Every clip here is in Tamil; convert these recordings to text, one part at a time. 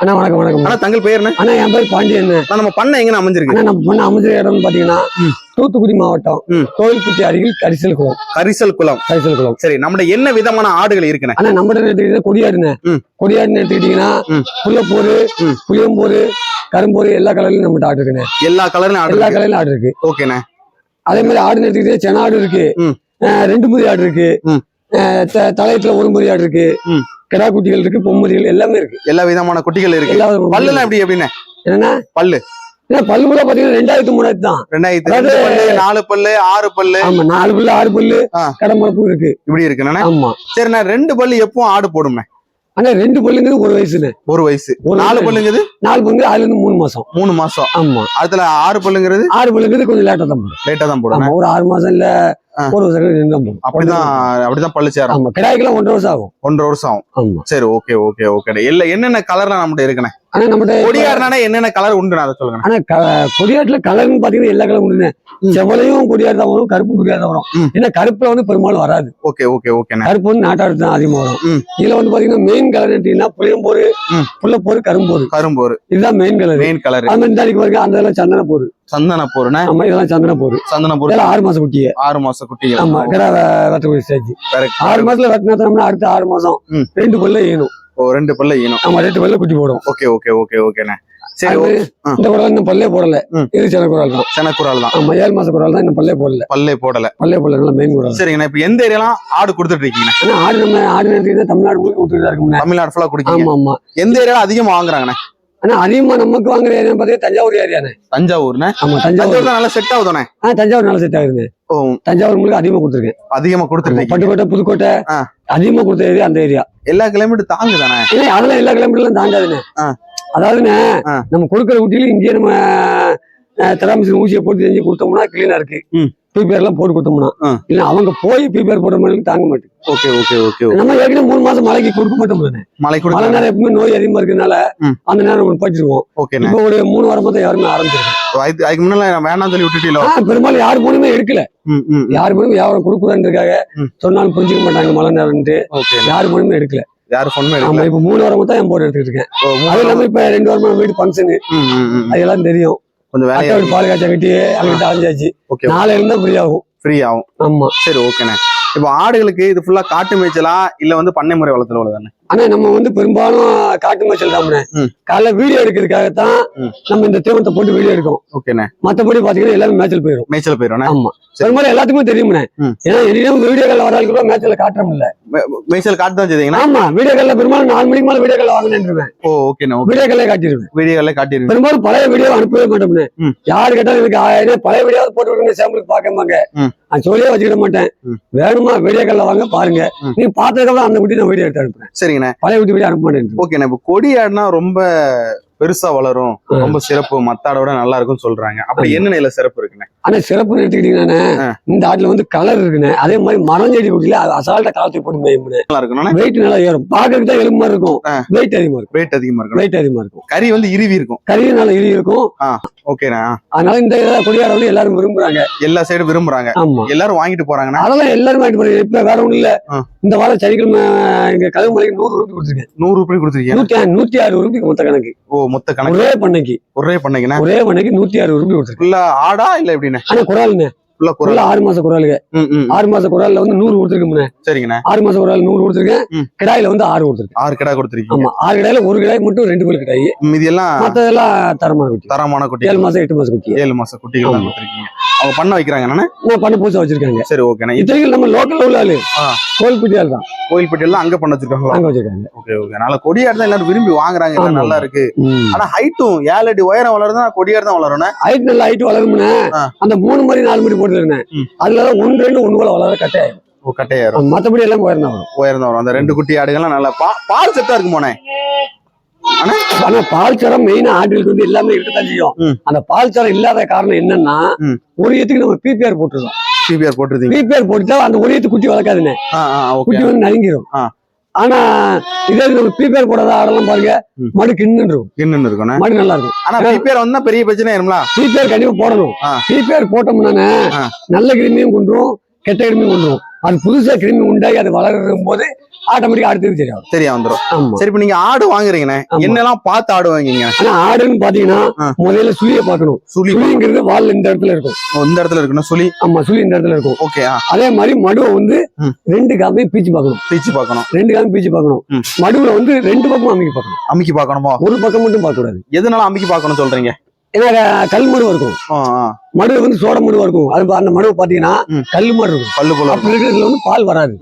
அண்ணா வணக்கம் வணக்கம். ஆனா தங்கள் பேர் என்ன? அண்ணா என் பேர் பாண்டியன். நம்ம பண்ண எங்க அமைஞ்சிருக்கு? அண்ணா நம்ம பண்ண அமைஞ்ச இடம்னு பாத்தீங்கன்னா. தூத்துக்குடி மாவட்டம். கோவில்பட்டி அருகில் கரிசல் குளம். கரிசல் குளம். கரிசல் குளம். சரி நம்மட என்ன விதமான ஆடுகள் இருக்குண்ணே? அண்ணா நம்ம எடுத்துக்கிட்டீங்கன்னா கொடியாடுண்ணே. ம். கொடியாடுன்னு எடுத்துக்கிட்டீங்கன்னா ம். புளியம்போரு கரும்போரு எல்லா கலர்லயும் நம்மகிட்ட ஆடு இருக்குண்ணே. எல்லா கலர்லயும் ஆடு எல்லா. கலர்லயும் ஆடு இருக்கு. ஓகேண்ணே. அதே மாதிரி ஆடுன்னு எடுத்துக்கிட்டே சென ஆடு இருக்கு. ரெண்டு முதி ஆடு இருக்கு. தலையத்துல ஒரு முதி ஆடு இருக்கு. கிடா குட்டிகள் இருக்கு பொம்மதிகள் எல்லாமே இருக்கு. எல்லா விதமான குட்டிகள் இருக்கு. பல்லுலாம் எப்படி எப்படின்னு? என்னன்னா? பல்லு. பல்லு கூட பாத்தீங்கன்னா ரெண்டாயிரத்தி மூணாயிரத்து தான். ரெண்டாயிரத்தி பல்லு நாலு பல்லு ஆறு பல்லு. ஆமா நாலு பல்லு ஆறு பல்லு ஆ. கடம்பரப்பு இருக்கு. இப்படி இருக்குண்ணே ஆமா. சரிண்ணே ரெண்டு பல்லு எப்பவும் ஆடு போடுமே ஆனா ரெண்டு பல்லுங்கிறது ஒரு வயசுல ஒரு வயசு. நாலு. பல்லுங்கிறது? நாலு பல்லு அதுல இருந்து மூணு மாசம். மூணு மாசம். ஆமா. அதுல ஆறு பல்லுங்கிறது? ஆறு பல்லுங்கிறது கொஞ்சம் லேட்டா தான் போடும். லேட்டா தான் போடுமே ஒரு ஆறு மாசம் இல்ல. ஒரு வருஷம் நின்று அப்படிதான் அப்படிதான் பல்லு சேரும் ஆமா கிடாய்க்கெல்லாம் ஒன்றரை வருஷம் ஆகும். ஒன்றரை வருஷம் ஆகும். ஆமா. சரி ஓகே ஓகே ஓகே இல்ல என்னென்ன கலர்ல நம்மகிட்ட இருக்குண்ணே? ஆனா நம்மகிட்ட கொடியாடுனாலே என்னென்ன கலர் உண்டு அதை சொல்லுங்க ஆனா கொடியாட்டுல கலர்னு பாத்தீங்கன்னா எல்லா கலரும் உண்டுங்க ம். செவலையும் கொடியாடு தான் வரும் கருப்பும் கொடியாடு தான் வரும். ஏன்னா கருப்புல வந்து பெரும்பாலும் வராது. ஓகே ஓகே ஓகேண்ணே கருப்பு வந்து நாட்டாடு தான் அதிகமா வரும். இதுல வந்து பாத்தீங்கன்னா மெயின் கலர் எடுத்தீங்கன்னா புளியம்போரு. புள்ளப்போரு கரும்போரு. கரும்போரு. இதுதான் மெயின் கலர் மெயின் கலர் மாதிரி இந்த அடிக்கு பாருங்க அந்த சந்தன போரு சந்தன ஆமா இதெல்லாம் சந்தன போரு. சந்தன போரு. ஆறு மாசம் குட்டிய ஆறு மாச குட்டிகள். ஆமா கிடா வெட்டக்கூடிய ஸ்டேஜ். ஆறு மாசத்துல வெட்டினா அடுத்த ஆறு மாசம். ரெண்டு பல்ல ஈனும் ஓ ரெண்டு பல்ல ஈனும் ஆமா ரெண்டு பல்ல குட்டி போடும். ஓகே ஓகே ஓகே ஓகேண்ணே. சரி. இந்த குரல் இன்னும் பல்லே போடல. இது குரல் தான். தான். ஆமா ஏழு மாச குரல் தான் இன்னும் பல்லே போடல. பல்லே போடல. பல்லே போடல நல்லா மெயின் குரல். சரிங்கண்ணா இப்ப எந்த ஏரியாலாம் ஆடு கொடுத்துட்டு இருக்கீங்க ஆடு நம்ம ஆடு தமிழ்நாடு முழுக்க விட்டுட்டு இருக்கோம்ண்ணே. தமிழ்நாடு ஃபுல்லா குடிக்கீங்க. ஆமா ஆமா. எந்த ஏரியால அதிகமா வாங்குறாங்கண்ணே? ஆனா அதிகமா நமக்கு வாங்குற ஏரியா பார்த்தீங்கன்னா தஞ்சாவூர் ஏரியாண்ணே தஞ்சாவூர்ண்ணே ஆமா தஞ்சாவூர். தஞ்சாவூர் நல்லா செட் ஆகுதானே ஆ தஞ்சாவூர் நல்லா செட் ஆகுதுங்க ஓ தஞ்சாவூர் முழுக்க அதிகமா கொடுத்துருக்கேன். அதிகமா இருக்கீங்க பட்டுக்கோட்டை புதுக்கோட்டை. அதிகமா கொடுத்த ஏரியா அந்த ஏரியா. எல்லா கிலோமீட்டர் தாங்குதானே ஏன்னா அதெல்லாம் எல்லா கிலோமீட்டர்லாம் தாண்டாதுண்ணே ஆ. அதாவதுண்ணே. நம்ம கொடுக்குற குட்டியில இங்கேயே நம்ம தெராமிசின் ஊசியை போட்டு செஞ்சு கொடுத்தோம்னா கிளீனா இருக்கு. பிபிஆர் எல்லாம் போட்டு கொடுத்தோம்னா. இல்ல அவங்க போய் பிபிஆர் போடுற மாதிரி தாங்க மாட்டேங்குது ஓகே ஓகே ஓகே நம்ம ஏற்கனவே மூணு மாசம் மழைக்கு கொடுக்க மாட்டோம் மழை கொடுத்து நேரம் எப்பவுமே நோய் அதிகமா இருக்கனால ம். அந்த நேரம் நம்ம படிச்சிருவோம் ஓகேண்ணே இப்போ ஒரு மூணு வாரமா தான் யாருமே ஆரம்பிச்சிருக்கோம் அதுக்கு முன்னால வேணாம்னு சொல்லி விட்டுட்டீங்களோ? பெரும்பாலும் யாரு மூணுமே எடுக்கல. யாரு மூணுமே வியாபாரம் கொடுக்குறான்றதுக்காக. சொன்னாலும் புரிஞ்சுக்க மாட்டாங்க மழை நேரம்ட்டு ஓகே யாரு மூணுமே எடுக்கல. யாரும் பொண்ணு ஆமா எடுக்கல? இப்ப மூணு வாரமா தான் என் போட்டு எடுத்துட்டு இருக்கேன். அது இல்லாம இப்ப ரெண்டு வாரமா வீடு ஃபங்க்ஷன் ம், ம், ம். அது எல்லாம் தெரியும். கொஞ்சம் வேலையா பால் காய்ச்சா கட்டி அங்கிட்ட அலைஞ்சாச்சு ஓகே நாளையில இருந்தா ஃப்ரீ ஆகும். ஃப்ரீ ஆகும். ஆமா. சரி ஓகேண்ணே. இப்போ ஆடுகளுக்கு இது ஃபுல்லா காட்டு மேய்ச்சலா இல்ல வந்து பண்ணை முறை வளர்த்துல உள்ளதானே ஆனா நம்ம வந்து பெரும்பாலும் காட்டு மேய்ச்சல் தான் ம். காலைல வீடியோ எடுக்கிறதுக்காகத்தான். நம்ம இந்த தீவனத்தை போட்டு வீடியோ எடுக்கோம் ஓகேண்ணே. மத்தபடி பாத்தீங்கன்னா எல்லாமே மேய்ச்சல் போயிடும் மேய்ச்சல் போயிடும்ண்ணே ஆமா. பெரும்பாலும் எல்லாத்துக்குமே தெரியும்ண்ணே. ஏன்னா என்னிடம் வீடியோக்கள் வராது கூட மேட்ச்ல காட்டுறோம் இல்ல. மேய்ச்சல் காட்டு தான் செய்தீங்கன்னா? ஆமா. வீடியோக்கள்ல பெரும்பாலும் நாலு மணிக்கு மேல வீடியோக்கள் வாங்கினேன் ஓ ஓகேண்ணே ஓகே. வீடியோக்களே காட்டிடுவேன். வீடியோல காட்டிருங்க பெரும்பாலும் பழைய வீடியோ அனுப்பவே மாட்டோம்னு ம். யாரு கேட்டாலும் எனக்கு ஆயிரம் பழைய வீடியோ போட்டு விடுங்க சாம்பிளுக்கு பார்க்கமாங்க ம். நான் சொல்லியே வச்சுக்கிட மாட்டேன். வேணுமா வீடியோக்கள்ல வாங்க பாருங்க. நீங்க பார்த்ததுக்கப்புறம் அந்த குட்டி நான் வீடியோ எடுத்து அனுப்புறேன். சரிங்கண்ணே. பழைய குட்டி வீடியோ அனுப்ப மாட்டேன். ஓகேண்ணே இப்போ கொடி ஆடுனா ரொம்ப பெருசா வளரும். ரொம்ப சிறப்பு. மத்த ஆடை விட நல்லா இருக்கும்னு சொல்றாங்க. அப்படி என்ன நிலை சிறப்பு இருக்குண்ணே ஆனா சிறப்பு எடுத்துக்கிட்டீங்கன்னா. இந்த ஆட்டுல வந்து கலர் இருக்குண்ணே. அதே மாதிரி மரம் செடி குட்டியில அது அசால்ட்டா காலத்தை போட்டு மேயும்னு நல்லா இருக்கணும்னா வெயிட் நல்லா ஏறும். பாக்குறதுக்கு தான் எலும்பு மாதிரி இருக்கும். வெயிட் அதிகமா இருக்கும். வெயிட் அதிகமா இருக்கணும் வெயிட் அதிகமா இருக்கும். கறி வந்து இருவி இருக்கும். கறியும் நல்லா இறுகி இருக்கும். ஓகேண்ணா. அதனால இந்த கொடியாட வந்து எல்லாரும் விரும்புறாங்க. எல்லா சைடும் விரும்புறாங்க. எல்லாரும் வாங்கிட்டு போறாங்கண்ணா. அதெல்லாம் எல்லாரும் வாங்கிட்டு போறாங்க. இப்ப வேற ஒண்ணும் இல்ல. இந்த வாரம் சனிக்கிழமை இங்க கதவு மலைக்கு நூறு ரூபாய் கொடுத்துருக்கேன். நூறு ரூபாய் கொடுத்துருக்கீங்க? நூத்தி ஆறு- நூத்தி ஆறு ரூபாய்க்கு மொத்த கணக்கு. ஓ மொத்த கணக்கு. ஒரே பண்ணைக்கு. ஒரே பண்ணீங்கண்ணா ஒரே பண்ணைக்கு நூத்தி ஆறு ரூபாய் கொடுத்துருக்கேன். ஃபுல்லா ஆடா இல்ல எப்படிண்ணே? ஆனா குரால் ஆறு மாச குராலுங்க ஆறு மாச குரால்ல வந்து நூறு கொடுத்துருக்கேன் சரிங்கண்ணா. ஆறு மாச குரால் நூறு கொடுத்துருக்கேன். கிடாயில வந்து ஆறு கொடுத்துருக்கேன். ஆறு கிடா கொடுத்துருக்கீங்க. ஆமா ஆறு கிடாயில ஒரு கிடாய் மட்டும் ரெண்டு கோல் கிடாய் மீதி எல்லாம் மத்ததெல்லாம் தரமான குட்டி. தரமான குட்டி. ஏழு மாசம் எட்டு மாசம் குட்டி ஏழு மாச குட்டிகள். கொடுத்துருக்கீங்க. அவங்க பண்ண வைக்கிறாங்க. என்னண்ணே நான் பண்ண பூசா வச்சிருக்காங்க. சரி ஓகேண்ணா இது இத்தனைக்கும் நம்ம லோக்கல்ல உள்ள ஆளு. ஆ. கோல்பட்டியால் தான். கோயில்பட்டி எல்லாம் அங்க பண்ண வச்சிருக்காங்களா? அங்க வச்சிருக்காங்க. ஓகே ஓகே நல்லா கொடியாடு தான் எல்லாரும் விரும்பி வாங்குறாங்க. நல்லா இருக்கு. ஆனா ஹைட்டும் ஏழு அடி உயரம் வளருதுன்னா கொடியாடு தான் வளரும் ஹைட் நல்ல ஹைட் வளரும்னே. அந்த மூணு மாதிரி நாலு மாதிரி போட்டுருந்தேன். ம். அதுலதான் ஒன்று ரெண்டு ஒண்ணு போல வளர கட்டாயம். ஓ கட்டையாயிரும் மத்தபடி எல்லாம் உயர்ந்தா வரும். உயரம் தான் வரும். அந்த ரெண்டு குட்டி ஆடுகள்லாம் நல்லா பா பால் செட்டா இருக்கும் போனே ஆனா பால் சரம் மெயினா ஆட்டுகளுக்கு வந்து எல்லாமே இருக்கத்தான் செய்யும். அந்த பால் சரம் இல்லாத காரணம் என்னன்னா. ஒரு ஏத்துக்கு நம்ம பிபிஆர் போட்டுருக்கோம் சிபிஆர் போட்டுருந்தீங்க பிபிஆர் போட்டுட்டா அந்த ஒரு ஏத்து குட்டி வளர்க்காதுன்னு. குட்டி வந்து நடுங்கிரும். ஆ. ஆனா இதே நம்ம பிபிஆர் போடாத ஆடெல்லாம் பாருங்க. மடு கிண்ணுன்னு இருக்கும். என்னன்னு இருக்கும்ண்ணே மடு நல்லா இருக்கும் ஆனா சிபிஆர் வந்தா பெரிய பிரச்சனை ஆயிருங்களா பிபிஆர் கண்டிப்பா போடணும். பிபிஆர் போட்டோம்னா. நல்ல கிருமியும் கொண்டுரும் கெட்ட கிருமியும் கொண்டுரும். அது புதுசா கிருமி உண்டாகி அது வளரும் போது ஆட்டோமேட்டிக்கா அடுத்தது தெரியும். தெரிய வந்துரும். ஆமா. சரி இப்ப நீங்க ஆடு வாங்குறீங்கண்ணே. என்னெல்லாம் பார்த்து ஆடு வாங்குவீங்க ஆனா ஆடுன்னு பாத்தீங்கன்னா. முதல்ல சுழிய பார்க்கணும். சுழி. சுழிங்கிறது வால் இந்த இடத்துல இருக்கும். இந்த இடத்துல இருக்கணும் சுழி? ஆமா சுழி இந்த இடத்துல இருக்கும். ஓகே அதே மாதிரி மடுவை வந்து. ரெண்டு காமையும் பீச்சு பார்க்கணும். பீச்சு பார்க்கணும். ரெண்டு காமையும் பீச்சு பார்க்கணும். ம். மடுவுல வந்து ரெண்டு பக்கமும் அமைக்க பார்க்கணும். அமுக்கி பார்க்கணுமோ? ஒரு பக்கம் மட்டும் பார்க்க கூடாது எதனால அமுக்கி பார்க்கணும் சொல்றீங்க? ஏன்னா கல் மடுவை இருக்கும். மடுவு வந்து சோட மடுவா இருக்கும். அது அந்த மடுவை பாத்தீங்கன்னா. கல் மாடு இருக்கும். பல்லு போல அப்படி இருக்கிறதுல வந்து பால் வராது.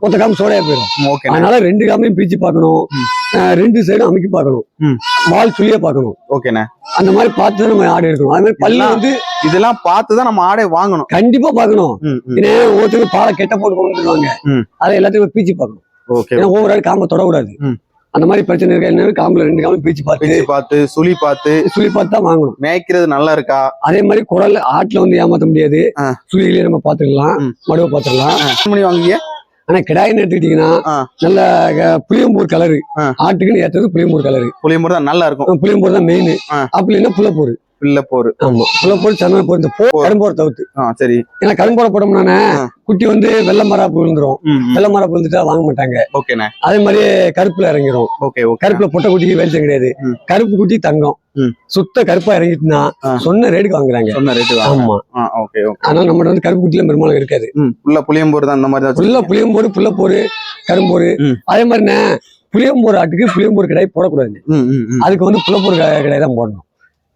மொத்த காம சோடையா போயிடும் அதனால ரெண்டு காமையும் பீச்சு பார்க்கணும். ம். அஹ் ரெண்டு சைடும் அமைக்கி பார்க்கணும். ம். வால் சுழிய பார்க்கணும். ஓகேண்ணே. அந்த மாதிரி பார்த்து நம்ம ஆடு எடுக்கணும். அது மாதிரி பல்லு வந்து இதெல்லாம் பார்த்து தான் நம்ம ஆடே வாங்கணும். கண்டிப்பா பார்க்கணும். ம் ம். ஏன்னா ஒவ்வொருத்தருக்கு பாலை கெட்ட போட்டு கொண்டு. அதை எல்லாத்தையும் பீச்சு பார்க்கணும். ஓகே. ஒவ்வொரு ஆடு காம்ப தொடக்கூடாது. அந்த மாதிரி பிரச்சனை இருக்கா? என்ன காம்புல ரெண்டு காம்பு பீச்சு பார்த்து பார்த்து சுழி பார்த்து. சுழி பார்த்து தான் வாங்கணும். மேய்க்கிறது நல்லா இருக்கா? அதே மாதிரி குரல் ஆட்டுல வந்து ஏமாத்த முடியாது. சுழியிலேயே நம்ம பாத்துக்கலாம். மடுவை பாத்துக்கலாம் மணி வாங்குவீங்க? ஆனா கிடாயின்னு எடுத்துக்கிட்டீங்கன்னா. நல்ல புளியம்பூர் கலரு. ஆட்டுக்குன்னு ஏற்றது புளியம்பூர் கலரு புளியம்பூர் தான் நல்லா இருக்கும். புளியம்பூர் தான் மெயின். அப்படி இல்லைன்னா புள்ளப்பூர். பிள்ளை போர். ஆமா. புள்ளப்பூர் சந்தன போர் இந்த போ கரும்போர் தவிர்த்து. சரி. ஏன்னா கரும்போர போட்டோம்னானே ஆ. குட்டி வந்து வெள்ளை மராப்பு விழுந்துரும். வெள்ளை மராப்பு விழுந்துட்டா வாங்க மாட்டாங்க. ஓகேண்ணே அதே மாதிரி கருப்புல இறங்கிரும். ஓகே கருப்புல பொட்டை குட்டிக்கு வெளிச்சம் கிடையாது. கருப்பு குட்டி தங்கம். சுத்த கருப்பா இறங்கிட்டுனா. சொன்ன ரேட்டுக்கு வாங்குறாங்க. சொன்ன ரேட்டு ஆமா. ஓகே அதனால நம்மகிட்ட வந்து கருப்பு குட்டில பெரும்பாலும் இருக்காது. புள்ள புளியம்பூர் தான் இந்த மாதிரி தான் வச்சிருக்கீங்க. புளியம்போரு புள்ளப்போரு கரும்போரு ம். அதே மாதிரிண்ணே புளியம்போர் ஆட்டுக்கு புளியம்போர் கிடையாது போடக்கூடாது. அதுக்கு வந்து புள்ளப்போர் கிடையாது தான் போடணும்.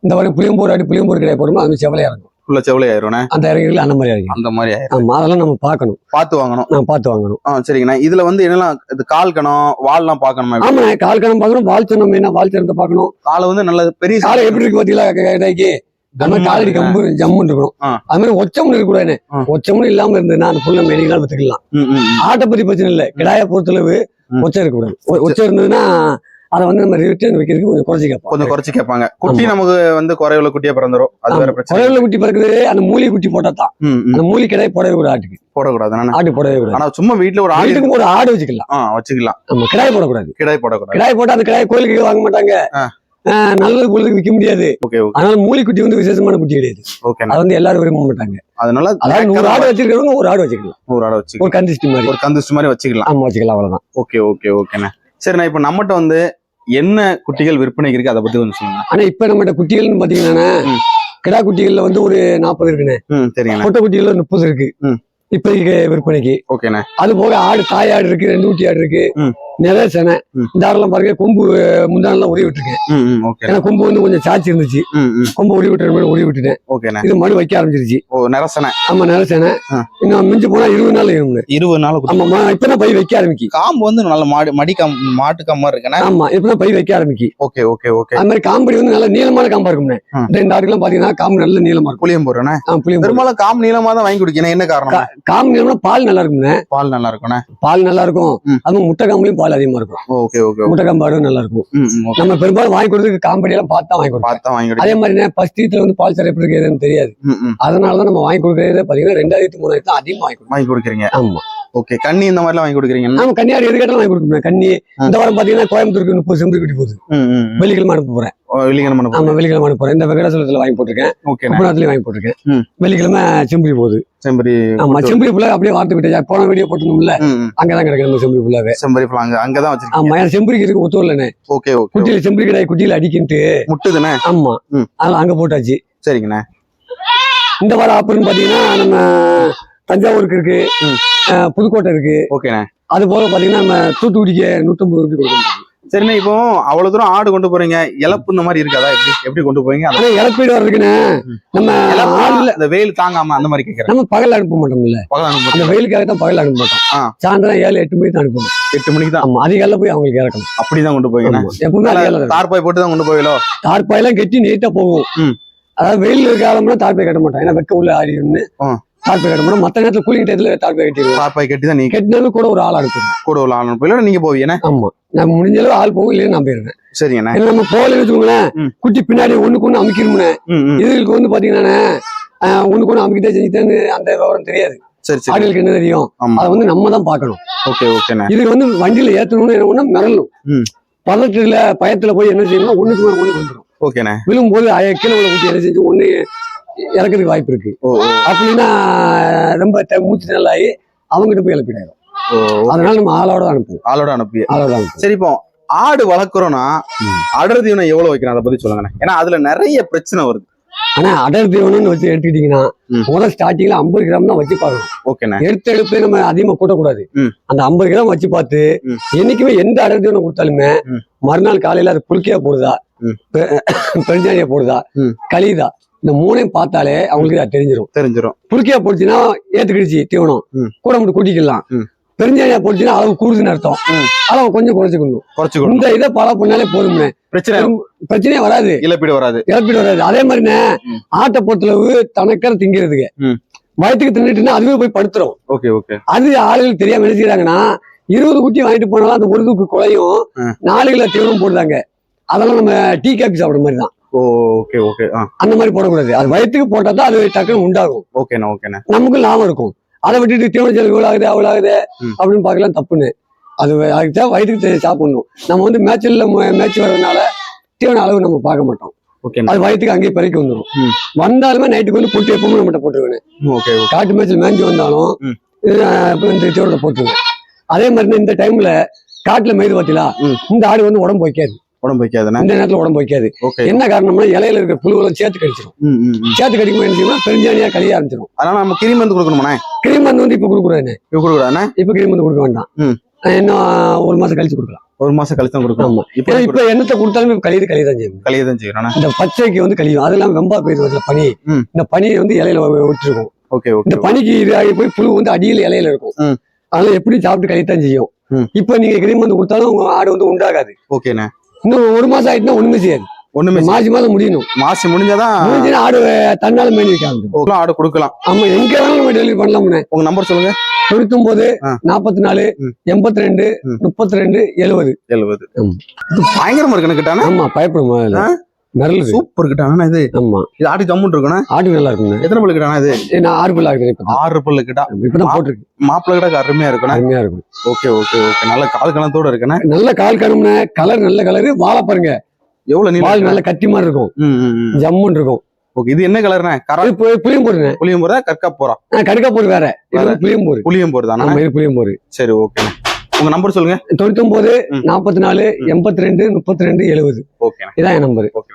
இந்த மாதிரி புளியம்போர் ஆட்டு புளியம்போர் கிடையாது போடணும் அது செவலையா இருக்கும் புள்ள செவலை ஆயிரும்ண்ணே அந்த இறங்கிகள் அந்த மாதிரி இறங்கி அந்த மாதிரி ஆயிரும். ஆமா அதெல்லாம் நம்ம பார்க்கணும். பார்த்து வாங்கணும். நான் பார்த்து வாங்கணும். ஆ சரிங்கண்ணா. இதுல வந்து என்னெல்லாம் இது கால் கணம் வால்லாம் பார்க்கணுமா ஆமா கால் கணம் பார்க்கணும் வால் சனம் என்ன வால் சனத்தை பார்க்கணும். காலை வந்து நல்ல பெரிய காலை எப்படி இருக்கு பாத்தீங்களா மாதிரி காலடி கம்பு ஜம்முன்னு இருக்கணும். அது மாதிரி ஒச்சமுன்னு இருக்கக்கூடாது. ஒச்சமுன்னு இல்லாம இருந்ததுன்னா அந்த புள்ள மேடிக்கலாம் வச்சுக்கலாம். ம், ம், ம். ஆட்டை பத்தி பிரச்சனை இல்லை. கிடாய பொறுத்தளவு. ஒச்சம் இருக்கக்கூடாது. ஒச்சம் இருந்ததுன்னா அதை வந்து நம்ம ரிட்டர்ன் வைக்கிறதுக்கு கொஞ்சம் குறைச்சி கேட்போம் கொஞ்சம் குறைச்சு கேட்பாங்க. குட்டி நமக்கு வந்து குறைவுல குட்டியா பிறந்துரும். அது வேற பிரச்சனை. குறைவுல குட்டி பிறகுது அந்த மூலி குட்டி போட்டா தான். அந்த மூலி கிடையாது போடவே கூடாது ஆட்டுக்கு. போடக்கூடாது. ஆட்டு போடவே கூடாது. ஆனா சும்மா வீட்டுல ஒரு ஆடு வீட்டுக்கு ஒரு ஆடு வச்சுக்கலாம். ஆ வச்சுக்கலாம். நம்ம கிடாய் போடக்கூடாது. கிடாய் போடக்கூடாது. கிடாய் போட்டா அந்த கிடாய் கோயிலுக்கு வாங்க மாட்டாங்க. நல்லது பொழுதுக்கு விற்க முடியாது. அதனால மூலி குட்டி வந்து விசேஷமான குட்டி கிடையாது. அது வந்து எல்லாரும் விரும்ப மாட்டாங்க. அதனால அதாவது நூறு ஆடு வச்சிருக்கிறவங்க ஒரு ஆடு வச்சுக்கலாம். ஒரு ஆடை வச்சுக்கலாம். ஒரு கந்திஷ்டி மாதிரி. ஒரு கந்துஸ்ட் மாதிரி வச்சுக்கலாம். ஆமா வச்சுக்கலாம் அவ்வளவுதான். ஓகே ஓகே ஓகேண்ணே. சரிண்ணா இப்ப நம்மகிட்ட வந்து என்ன குட்டிகள் விற்பனைக்கு இருக்கு? அதை பத்தி கொஞ்சம் சொல்லுங்க. ஆனா இப்ப நம்மகிட்ட குட்டிகள்னு பாத்தீங்கன்னா. கிடா குட்டிகள்ல வந்து ஒரு நாற்பது இருக்குண்ணே. பொட்டை குட்டிகள்ல ஒரு முப்பது இருக்கு. இப்போதைக்கு விற்பனைக்கு. ஓகேண்ணே. அது போக ஆடு தாய் ஆடு இருக்கு ரெண்டு குட்டி ஆடு இருக்கு. நிறைய செனை. இந்த ஆடெல்லாம் பாருங்க கொம்பு முந்தானெல்லாம் உரி விட்டுருக்கேன் ஏன்னா கொம்பு வந்து கொஞ்சம் சாச்சி இருந்துச்சு. கொம்பு உரி விட்டுற மாதிரி உரி விட்டுட்டேன். இது மறு வைக்க ஆரம்பிச்சிருச்சு. ஓ நிறசனை ஆமா நிறைய செனை. ஆ. இன்னும் மிஞ்சி போனா இருபது நாள் இருக்குங்க இருபது நாள் ஆமா இப்பதான் பை வைக்க ஆரம்பிக்கி. காம்பு வந்து நல்ல மாடி மடி காம் மாட்டு காம்பா இருக்குண்ணே. ஆமா இப்பதான் பை வைக்க ஆரம்பிக்கி. Okay okay okay. அது மாதிரி காம்படி வந்து நல்ல நீளமான காம்பா ஆ. ரெண்டு ஆடுக்கெல்லாம் பாத்தீங்கன்னா காம்பு நல்ல நீளமா இருக்கும். புளியம்பூர்ண்ணே ஆ, புளியம். பெரும்பாலும் காம்பு நீளமா தான் வாங்கி குடிக்கணும். என்ன காரணம் காம்பு நீளம்னா பால் நல்லா இருக்கும்ண்ணே. பால் நல்லா இருக்குண்ணே பால் நல்லா இருக்கும். அதுவும் முட்டை காம்புலயும் பால் அதிகமா இருக்கும். ஓகே ஓகே முட்டை காம்பு ஆடும் நல்லா இருக்கும் நம்ம பெரும்பாலும் வாங்கி கொடுத்ததுக்கு காம்படி எல்லாம் பார்த்து வாங்கி பார்த்து வாங்கி அதே மாதிரி ஃபர்ஸ்ட் இதுல வந்து பால் சரை எப்படி இருக்குதுன்னு தெரியாது. ம் ம். அதனாலதான் நம்ம வாங்கி கொடுக்கறது பாத்தீங்கன்னா ரெண்டாயிரத்தி மூணாயிரத்தி அதிகமா வாங்கி வாங்கி கொடுக்குறீங்க. ஆமா. ஓகே கண்ணி இந்த மாதிரிலாம் வாங்கி கொடுக்குறீங்க நாம கன்னியாடி எது கேட்டாலும் வாங்கி கொடுக்கணும் கன்னி இந்த வாரம் பாத்தீங்கன்னா கோயம்புத்தூருக்கு முப்பது செம்பரி குட்டி போகுது. வெள்ளிக்கிழமை அனுப்ப போறேன். வெள்ளிக்கிழமை ஆமா. வெள்ளிக்கிழமை அனுப்ப போறேன். இந்த வெங்கடாசலத்துல வாங்கி போட்டிருக்கேன். ஓகேண்ணே குப்பநாத்துலயும் வாங்கி போட்டிருக்கேன். வெள்ளிக்கிழமை செம்பரி போகுது. செம்பரி ஆமா செம்பரி புள்ள அப்படியே வார்த்து விட்டா போன வீடியோ ம். அங்கதான் கிடக்கு நம்ம செம்பரி புள்ளாவே செம்பரி பழம் அங்க அங்கதான் வச்சிருக்கீங்க. ஆமா செம்பரிக்கு இருக்கு ஓகே ஓகே குட்டியில செம்பரி கிடையாது குட்டியில அடிக்கின்ட்டு. முட்டுதுண்ணே? ஆமா. அதனால அங்க போட்டாச்சு. சரிங்கண்ணே. இந்த வாரம் ஆஃபர்னு பாத்தீங்கன்னா நம்ம தஞ்சாவூருக்கு இருக்கு. புதுக்கோட்டை இருக்கு. ஓகேண்ணே. அது போல பாத்தீங்கன்னா நம்ம தூத்துக்குடிக்கு நூத்தம்பது ரூபாய் கொடுக்கணும் சரிண்ணே இப்போ அவ்வளவு தூரம் ஆடு கொண்டு போறீங்க. இழப்பு இந்த மாதிரி இருக்காதா? எப்படி எப்படி கொண்டு போவீங்க? அதை ஆனா இழப்பீடு வர்றதுக்குன்னு ம். நம்ம ஆளுல இந்த வெயில் தாங்காம அந்த மாதிரி கேக்குறேன். நம்ம பகல் அனுப்ப மாட்டோம்ல. பகல் அனுப்ப அந்த வெயிலுக்காக தான் பகல் அனுப்ப மாட்டோம். சாயந்தரம் ஏழு எட்டு மணிக்கு தான் அனுப்பணும். எட்டு மணிக்கு தான்? ஆமா அதிகாலை போய் அவங்களுக்கு இறக்கணும். அப்படிதான் கொண்டு போவீங்கண்ணே. ஆமா. எப்பவுமே தார்பாய் போட்டு தான் கொண்டு போவீங்களோ? தார்பாயெல்லாம் கட்டி நீட்டா போகும். அதாவது வெயில் காலம்னா தார்பாய் கட்ட மாட்டோம். ஏன்னா வெக்க உள்ள ஆடிடும்னு ஆ. தார்பாய் கட்ட மாட்டோம் மத்த நேரத்துல கூலிங் டயத்துல தார்பாய் கட்டிடுவோம் தார்பாய் கட்டி தான் நீங்க கட்டினாலும் கூட ஒரு ஆள் அனுப்பணும் கூட உள்ள ஆள் அனுப்புவீங்களா நீங்க போவீங்கண்ணே ஆமா. நம்ம முடிஞ்ச அளவு ஆள் போகும் இல்லையா நான் போயிருவேன். சரிங்கண்ணே ஏன்னா நம்ம போகலன்னு வச்சுக்கோங்களேன். குட்டி பின்னாடி ஒண்ணுக்கு ஒண்ணு அமைக்கணும்னு இதுகளுக்கு வந்து பாத்தீங்கன்னா ஒண்ணுக்கு ஒண்ணு அமைக்கிட்டே செஞ்சுட்டேன்னு அந்த விவரம் தெரியாது. சரி சரி. ஆடுகளுக்கு என்ன தெரியும்? அதை வந்து நம்ம தான் பார்க்கணும். ஓகே ஓகேண்ணே இதுக்கு வந்து வண்டியில ஏத்தணும்னு என்ன பண்ணா மிரளணும். பதட்டத்துல பயத்துல போய் என்ன செய்யணும் ஒண்ணுக்கு மேல ஒண்ணு வந்துடும் ஓகேண்ணே விழும்போது கீழே உள்ள ஊற்றி என்ன செஞ்சு ஒண்ணு இறக்கிறதுக்கு வாய்ப்பு இருக்கு. அப்படின்னா ரொம்ப மூச்சு நல்லாயி அவங்ககிட்ட போய் இழப்பீடாயிரும் அதனால நம்ம ஆளோட அனுப்புவோம். ஆளோட அனுப்பி. ஆளோட அனுப்புவோம். சரி இப்போ ஆடு வளர்க்குறோம்னா. அடர் தீவனம் எவ்வளவு வைக்கணும்? அதை பத்தி சொல்லுங்கண்ணே. ஏன்னா அதுல நிறைய பிரச்சனை வருது. ஆனா அடர் தீவனம்னு வச்சு எடுத்துக்கிட்டீங்கன்னா. முதல் ஸ்டார்டிங்ல ஐம்பது கிராம் தான் வச்சு பார்க்கணும். ஓகேண்ணே. எடுத்து எடுத்து நம்ம அதிகமா கூட்டக்கூடாது. அந்த ஐம்பது கிராம் வச்சு பார்த்து. என்னைக்குமே எந்த அடர் தீவனம் கொடுத்தாலுமே. மறுநாள் காலையில அது புழுக்கையா போடுதா. பெருஞ்சாணியா போடுதா? ம். இந்த மூணையும் பார்த்தாலே அவங்களுக்கு அது தெரிஞ்சிடும் தெரிஞ்சிரும். புழுக்கையா போடுச்சுன்னா ஏத்துக்கிடுச்சு தீவனம். கூட மட்டும் கூட்டிக்கலாம். பெருஞ்சாணியா போடுச்சுன்னா அளவு கூடுதுன்னு அர்த்தம். அளவு கொஞ்சம் குறைச்சிக்கணும். குறைச்சுக்கணும். இந்த இதை ஃபாலோ பண்ணாலே போதும்னே. பிரச்சனை பிரச்சனையே வராது. இழப்பீடு வராது. இழப்பீடு வராது. அதே மாதிரிண்ணே ம். ஆட்டை பொறுத்தளவு தனக்கரை திங்கிறதுக்கு. ம். வயிற்றுக்கு தின்னுட்டுன்னா அதுவே போய் படுத்துரும். Okay okay. அது ஆளுகள் தெரியாம என்ன செய்யறாங்கன்னா இருபது குட்டி வாங்கிட்டு போனாலும் அந்த ஒரு தூக்கு குலையும். நாலு கிலோ தீவனம் போடுறாங்க. அதெல்லாம் நம்ம டீ காபி சாப்பிடுற மாதிரி தான் ஓகே ஓகே அந்த மாதிரி போடக்கூடாது. அது வயிற்றுக்கு போட்டா தான் அது டக்குன்னு உண்டாகும். ஓகேண்ணே ஓகேண்ணே நமக்கு லாபம் இருக்கும். அதை விட்டுட்டு தீவன செலவு இவ்வளவு ஆகுது அவ்வளவு ஆகுது. அப்படின்னு பார்க்கலாம் தப்புன்னு. அது அதுக்கு தான் வயிற்றுக்கு சாப்பிடணும். நம்ம வந்து மேட்சில் மேட்ச் வர்றதுனால தீவன அளவு நம்ம பார்க்க மாட்டோம். அது வயிற்றுக்கு அங்கேயே பிறக்கி வந்துடும். வந்தாலுமே நைட்டுக்கு வந்து போட்டு எப்பவுமே நம்மகிட்ட போட்டுருவேன். காட்டு மேய்ச்சல் மேய்ஞ்சி வந்தாலும் இந்த தீவனத்தை போட்டுருவேன். அதே மாதிரி இந்த டைம்ல காட்டுல மேய்து பார்த்தீங்களா. இந்த ஆடு வந்து உடம்பு வைக்காது. உடம்பு வைக்காதுண்ணே இந்த நேரத்துல உடம்பு வைக்காது. என்ன காரணம்னா இலையில இருக்கிற புழுவெல்லாம் சேர்த்து கடிச்சிடும். சேர்த்து கடிக்கும் என்ன செய்யும்னா பெருஞ்சானியா கழிய ஆரம்பிச்சிடும் அதனால நம்ம கிரி மருந்து கொடுக்கணுமாண்ணே? கிரீம் மருந்து வந்து இப்ப கொடுக்குறாரு இப்போ கொடுக்கூடாதுண்ணே இப்ப கிரீம் மருந்து கொடுக்க வேண்டாம். இன்னும் ஒரு மாசம் கழிச்சு கொடுக்கலாம். ஒரு மாசம் கழிச்சு தான் கொடுக்கணும். இப்போ இப்ப என்னத்தை கொடுத்தாலுமே கழியுது கழிய தான் செய்யும். கழிய தான் செய்யணும் இந்த பச்சைக்கு வந்து கழியும் அதெல்லாம் வெம்பா போயிரு வருது பனி. இந்த பனியை வந்து இலையில விட்டுருக்கும். ஓகே இந்த பனிக்கு இது ஆகி போய் புழு வந்து அடியில் இலையில இருக்கும். அதனால எப்படி சாப்பிட்டு கழித்தான் செய்யும். இப்ப நீங்க கிரீம் வந்து கொடுத்தாலும் உங்க ஆடு வந்து உண்டாகாது. ஓகேண்ணே இன்னும் ஒரு மாசம் ஆயிட்டுனா ஒண்ணுமே செய்யாது. ஒண்ணுமே மாசி மாதம் முடியணும். மாசி முடிஞ்சாதான் முடிஞ்சுன்னா ஆடு தன்னால ஓகே, ஆடு கொடுக்கலாம். ஆமா எங்க வேணாலும் நம்ம டெலிவரி பண்ணலாம்னு உங்க நம்பர் சொல்லுங்க. தொண்ணூத்தொன்பது ஆ. நாற்பத்தி நாலு. எண்பத்தி ரெண்டு. முப்பத்தி ரெண்டு எழுபது எழுபது பயங்கரமா இருக்கு கிட்டானா ஆமா பயப்படும்? மிரளுது சூப்பர் கிட்டானா இது ஆமா. இது ஆடு ஜம்முன் இருக்குண்ணா ஆடு நல்லா இருக்குங்க எத்தனை பல்லு கிட்டானா இது நான் ஆறு பிள்ளை ஆகுது இப்ப ஆறு பல்லு கிட்டா. இப்பதான் போட்டிருக்கு. மாப்பிள்ளை கிட்ட அருமையா இருக்குண்ணா அருமையா இருக்கும். Okay okay okay. நல்ல கால் கணத்தோட இருக்குண்ணா நல்ல கால் கணும்னு கலர் நல்ல கலரு வாழை பாருங்க. எவ்வளவு வால் இருக்குண்ணா? நல்ல கட்டி மாதிரி இருக்கும். ஜம்முன்னு இருக்கும். ஓகே இது என்ன கலர்ண்ணா கரா அது புளி- புளியம் போடுங்க புளியம் போறதா கற்கா போறா கடுக்கா போடு வேற. இது வேற. வந்து புளியம் போடு. புளியம் போறதாண்ணா ஆமா இது புளியம் போடு. சரி ஓகேண்ணா. உங்க நம்பர் சொல்லுங்க. தொண்ணூத்தொன்பது ம். நாற்பத்தி நாலு எண்பத்தி ரெண்டு முப்பத்தி ரெண்டு எழுபது இதான் என் நம்பர் ஓகே